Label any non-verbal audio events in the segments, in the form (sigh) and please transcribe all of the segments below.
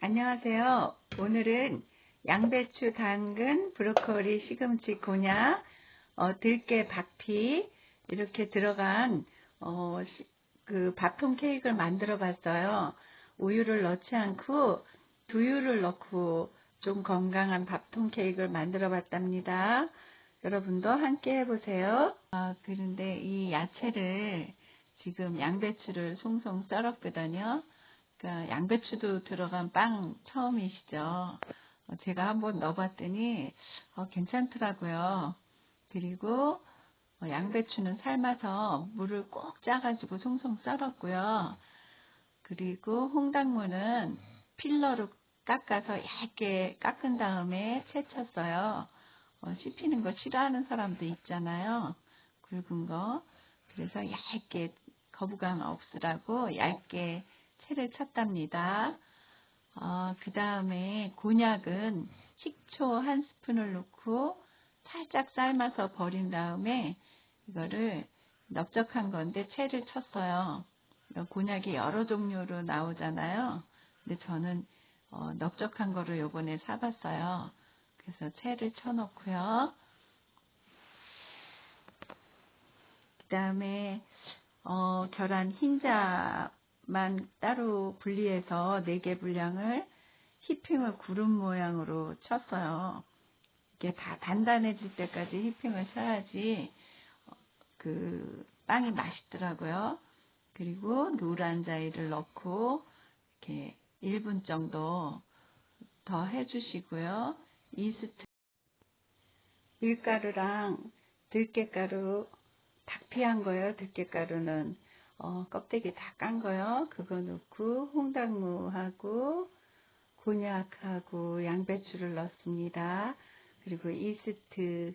안녕하세요. 오늘은 양배추, 당근, 브로콜리, 시금치, 곤약, 어, 들깨, 박피 이렇게 들어간 어, 시- 그 밥통 케이크를 만들어 봤어요. 우유를 넣지 않고 두유를 넣고 좀 건강한 밥통 케이크를 만들어 봤답니다. 여러분도 함께 해보세요. 아, 그런데 이 야채를 지금 양배추를 송송 썰었거든요. 그러니까 양배추도 들어간 빵 처음이시죠. 어, 제가 한번 넣어봤더니 어, 괜찮더라고요. 그리고 어, 양배추는 삶아서 물을 꼭 짜가지고 송송 썰었고요. 그리고 홍당무는 필러로 깎아서 얇게 깎은 다음에 채쳤어요. 어, 씹히는 거 싫어하는 사람도 있잖아요. 굵은 거. 그래서 얇게 거부감 없으라고 얇게 채를 쳤답니다. 어, 그 다음에 곤약은 식초 한 스푼을 넣고 살짝 삶아서 버린 다음에 이거를 넓적한 건데 채를 쳤어요. 곤약이 여러 종류로 나오잖아요. 근데 저는 어, 넓적한 거를 요번에 사봤어요. 그래서 채를 쳐놓고요. 그 다음에 어, 계란 흰자 만 따로 분리해서 4개 분량을 휘핑을 구름 모양으로 쳤어요. 이게 다 단단해질 때까지 휘핑을 쳐야지 어, 그 빵이 맛있더라고요. 그리고 노란 자이를 넣고 이렇게 1분 정도 더 해주시고요. 이스트 밀가루랑 들깨가루 박피한 거요. 들깨가루는 어, 껍데기 다 깐 거요. 그거 넣고 홍당무하고 곤약하고 양배추를 넣습니다. 그리고 이스트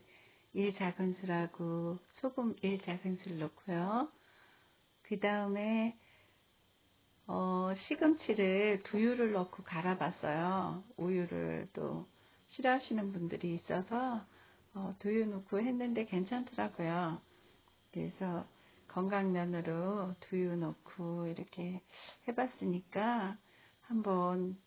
1작은술하고 소금 1작은술 넣고요. 그 다음에 어, 시금치를 두유를 넣고 갈아봤어요. 우유를 또 싫어하시는 분들이 있어서 어, 두유 넣고 했는데 괜찮더라고요. 그래서 건강면으로 두유 넣고 이렇게 해봤으니까 한번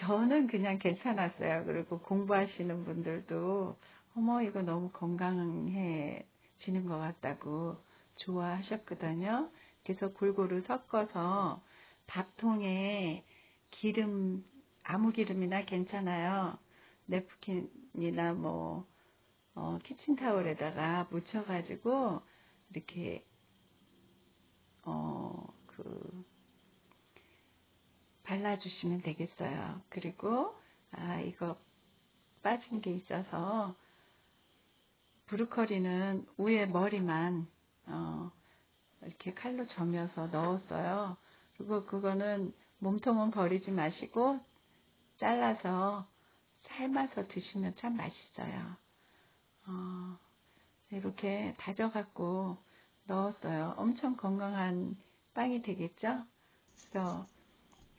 저는 그냥 괜찮았어요. 그리고 공부하시는 분들도 어머 이거 너무 건강해 지는 것 같다고 좋아하셨거든요. 그래서 골고루 섞어서 밥통에 기름 아무 기름이나 괜찮아요. 냅킨이나 뭐 어, 키친타올에다가 묻혀가지고 이렇게 어, 그 발라주시면 되겠어요. 그리고 아 이거 빠진 게 있어서 브루커리는 위에 머리만 어, 이렇게 칼로 점여서 넣었어요. 그리고 그거는 몸통은 버리지 마시고 잘라서 삶아서 드시면 참 맛있어요. 어, 이렇게 다져갖고 넣었어요. 엄청 건강한 빵이 되겠죠? 그래서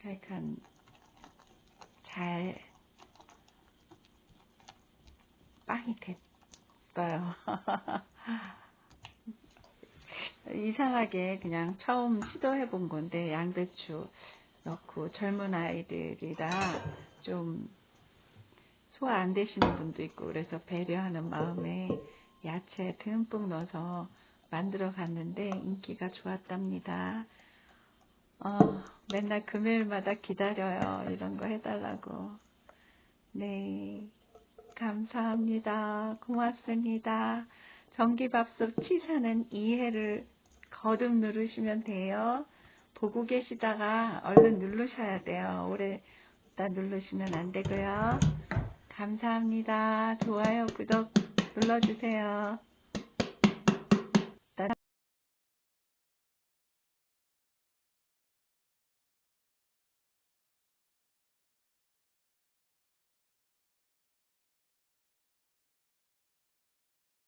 약간 잘 빵이 됐어요. (laughs) 이상하게 그냥 처음 시도해 본 건데 양배추 넣고 젊은 아이들이라 좀 소화 안 되시는 분도 있고 그래서 배려하는 마음에 야채 듬뿍 넣어서 만들어 갔는데 인기가 좋았답니다. 어, 맨날 금요일마다 기다려요. 이런 거 해달라고. 네. 감사합니다. 고맙습니다. 전기밥솥 치사는 이해를 거듭 누르시면 돼요. 보고 계시다가 얼른 누르셔야 돼요. 오래 다 누르시면 안 되고요. 감사합니다. 좋아요, 구독 눌러주세요.